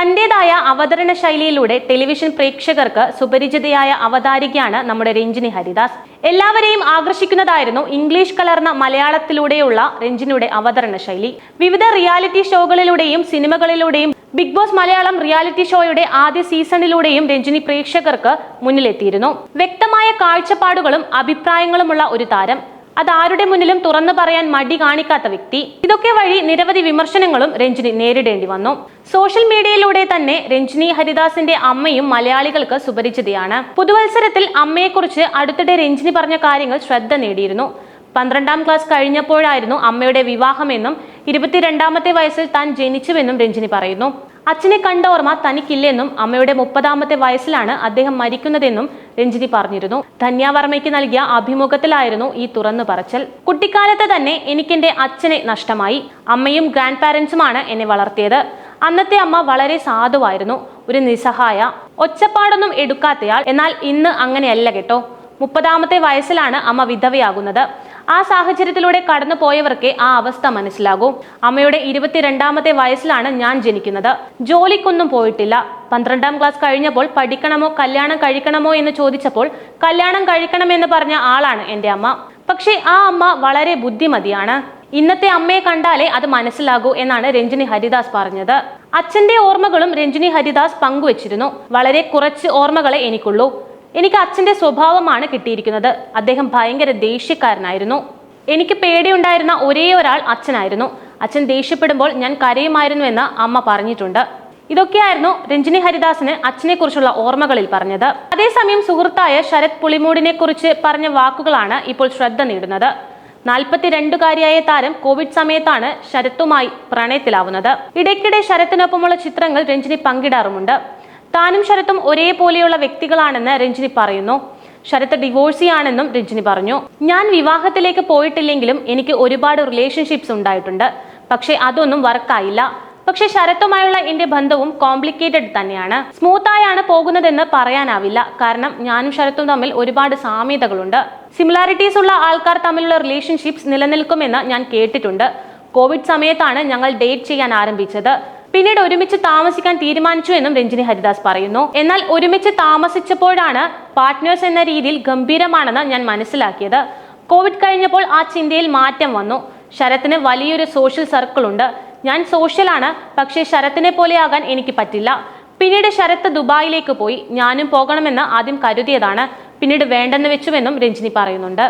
തന്റേതായ അവതരണ ശൈലിയിലൂടെ ടെലിവിഷൻ പ്രേക്ഷകർക്ക് സുപരിചിതയായ അവതാരികയാണ് നമ്മുടെ രഞ്ജിനി ഹരിദാസ്. എല്ലാവരെയും ആകർഷിക്കുന്നതായിരുന്നു ഇംഗ്ലീഷ് കലർന്ന മലയാളത്തിലൂടെയുള്ള രഞ്ജിനിയുടെ അവതരണ ശൈലി. വിവിധ റിയാലിറ്റി ഷോകളിലൂടെയും സിനിമകളിലൂടെയും ബിഗ് ബോസ് മലയാളം റിയാലിറ്റി ഷോയുടെ ആദ്യ സീസണിലൂടെയും രഞ്ജിനി പ്രേക്ഷകർക്ക് മുന്നിലെത്തിയിരുന്നു. വ്യക്തമായ കാഴ്ചപ്പാടുകളും അഭിപ്രായങ്ങളുമുള്ള ഒരു താരം. അതാരുടെ മുന്നിലും തുറന്നു പറയാൻ മടി കാണിക്കാത്ത വ്യക്തി. ഇതൊക്കെ വഴി നിരവധി വിമർശനങ്ങളും രഞ്ജിനി നേരിടേണ്ടി വന്നു. സോഷ്യൽ മീഡിയയിലൂടെ തന്നെ രഞ്ജിനി ഹരിദാസിന്റെ അമ്മയും മലയാളികൾക്ക് സുപരിചിതയാണ്. പുതുവത്സരത്തിൽ അമ്മയെക്കുറിച്ച് അടുത്തിടെ രഞ്ജിനി പറഞ്ഞ കാര്യങ്ങൾ ശ്രദ്ധ നേടിയിരുന്നു. പന്ത്രണ്ടാം ക്ലാസ് കഴിഞ്ഞപ്പോഴായിരുന്നു അമ്മയുടെ വിവാഹമെന്നും ഇരുപത്തിരണ്ടാമത്തെ വയസ്സിൽ താൻ ജനിച്ചുവെന്നും രഞ്ജിനി പറയുന്നു. അച്ഛനെ കണ്ട ഓർമ്മ തനിക്കില്ലെന്നും അമ്മയുടെ മുപ്പതാമത്തെ വയസ്സിലാണ് അദ്ദേഹം മരിക്കുന്നതെന്നും രഞ്ജിനി പറഞ്ഞിരുന്നു. ധന്യാവർമ്മയ്ക്ക് നൽകിയ അഭിമുഖത്തിലായിരുന്നു ഈ തുറന്നു പറച്ചൽ. കുട്ടിക്കാലത്ത് തന്നെ എനിക്കെന്റെ അച്ഛനെ നഷ്ടമായി. അമ്മയും ഗ്രാൻഡ് പാരന്റ്സുമാണ് എന്നെ വളർത്തിയത്. അന്നത്തെ അമ്മ വളരെ സാധുവായിരുന്നു. ഒരു നിസ്സഹായ ഒച്ചപ്പാടൊന്നും എടുക്കാത്തയാൾ. എന്നാൽ ഇന്ന് അങ്ങനെയല്ല കേട്ടോ. മുപ്പതാമത്തെ വയസ്സിലാണ് അമ്മ വിധവയാകുന്നത്. ആ സാഹചര്യത്തിലൂടെ കടന്നു പോയവർക്ക് ആ അവസ്ഥ മനസ്സിലാകൂ. അമ്മയുടെ ഇരുപത്തിരണ്ടാമത്തെ വയസ്സിലാണ് ഞാൻ ജനിക്കുന്നത്. ജോലിക്കൊന്നും പോയിട്ടില്ല. പന്ത്രണ്ടാം ക്ലാസ് കഴിഞ്ഞപ്പോൾ പഠിക്കണമോ കല്യാണം കഴിക്കണമോ എന്ന് ചോദിച്ചപ്പോൾ കല്യാണം കഴിക്കണമെന്ന് പറഞ്ഞ ആളാണ് എന്റെ അമ്മ. പക്ഷേ ആ അമ്മ വളരെ ബുദ്ധിമതിയാണ്. ഇന്നത്തെ അമ്മയെ കണ്ടാലേ അത് മനസ്സിലാകൂ എന്നാണ് രഞ്ജിനി ഹരിദാസ് പറഞ്ഞത്. അച്ഛന്റെ ഓർമ്മകളും രഞ്ജിനി ഹരിദാസ് പങ്കുവച്ചിരുന്നു. വളരെ കുറച്ച് ഓർമ്മകളെ എനിക്കുള്ളൂ. എനിക്ക് അച്ഛന്റെ സ്വഭാവമാണ് കിട്ടിയിരിക്കുന്നത്. അദ്ദേഹം ഭയങ്കര ദേഷ്യക്കാരനായിരുന്നു. എനിക്ക് പേടിയുണ്ടായിരുന്ന ഒരേ ഒരാൾ അച്ഛനായിരുന്നു. അച്ഛൻ ദേഷ്യപ്പെടുമ്പോൾ ഞാൻ കരയുമായിരുന്നു എന്ന് അമ്മ പറഞ്ഞിട്ടുണ്ട്. ഇതൊക്കെയായിരുന്നു രഞ്ജിനി ഹരിദാസിന് അച്ഛനെ കുറിച്ചുള്ള ഓർമ്മകളിൽ പറഞ്ഞത്. അതേസമയം സുഹൃത്തായ ശരത് പുളിമൂടിനെ കുറിച്ച് പറഞ്ഞ വാക്കുകളാണ് ഇപ്പോൾ ശ്രദ്ധ നേടുന്നത്. നാൽപ്പത്തിരണ്ടുകാരിയായ താരം കോവിഡ് സമയത്താണ് ശരത്തുമായി പ്രണയത്തിലാവുന്നത്. ഇടയ്ക്കിടെ ശരത്തിനൊപ്പമുള്ള ചിത്രങ്ങൾ രഞ്ജിനി പങ്കിടാറുമുണ്ട്. താനും ശരത്തും ഒരേപോലെയുള്ള വ്യക്തികളാണെന്ന് രഞ്ജിനി പറയുന്നു. ശരത്ത് ഡിവോഴ്സിയാണെന്നും രഞ്ജിനി പറഞ്ഞു. ഞാൻ വിവാഹത്തിലേക്ക് പോയിട്ടില്ലെങ്കിലും എനിക്ക് ഒരുപാട് റിലേഷൻഷിപ്സ് ഉണ്ടായിട്ടുണ്ട്. പക്ഷേ അതൊന്നും വർക്കായില്ല. പക്ഷെ ശരത്തുമായുള്ള എന്റെ ബന്ധവും കോംപ്ലിക്കേറ്റഡ് തന്നെയാണ്. സ്മൂത്തായാണ് പോകുന്നതെന്ന് പറയാനാവില്ല. കാരണം ഞാനും ശരത്തും തമ്മിൽ ഒരുപാട് സാമ്യതകളുണ്ട്. സിമിലാരിറ്റീസ് ഉള്ള ആൾക്കാർ തമ്മിലുള്ള റിലേഷൻഷിപ്സ് നിലനിൽക്കുമെന്ന് ഞാൻ കേട്ടിട്ടുണ്ട്. കോവിഡ് സമയത്താണ് ഞങ്ങൾ ഡേറ്റ് ചെയ്യാൻ ആരംഭിച്ചത്. പിന്നീട് ഒരുമിച്ച് താമസിക്കാൻ തീരുമാനിച്ചു എന്നും രഞ്ജിനി ഹരിദാസ് പറയുന്നു. എന്നാൽ ഒരുമിച്ച് താമസിച്ചപ്പോഴാണ് പാർട്ട്നേഴ്സ് എന്ന രീതിയിൽ ഗംഭീരമാണെന്ന് ഞാൻ മനസ്സിലാക്കിയത്. കോവിഡ് കഴിഞ്ഞപ്പോൾ ആ ചിന്തയിൽ മാറ്റം വന്നു. ശരത്തിന് വലിയൊരു സോഷ്യൽ സർക്കിൾ ഉണ്ട്. ഞാൻ സോഷ്യലാണ് പക്ഷേ ശരത്തിനെ പോലെയാകാൻ എനിക്ക് പറ്റില്ല. പിന്നീട് ശരത്ത് ദുബായിലേക്ക് പോയി. ഞാനും പോകണമെന്ന് ആദ്യം കരുതിയതാണ്. പിന്നീട് വേണ്ടെന്ന് വെച്ചുവെന്നും രഞ്ജിനി പറയുന്നുണ്ട്.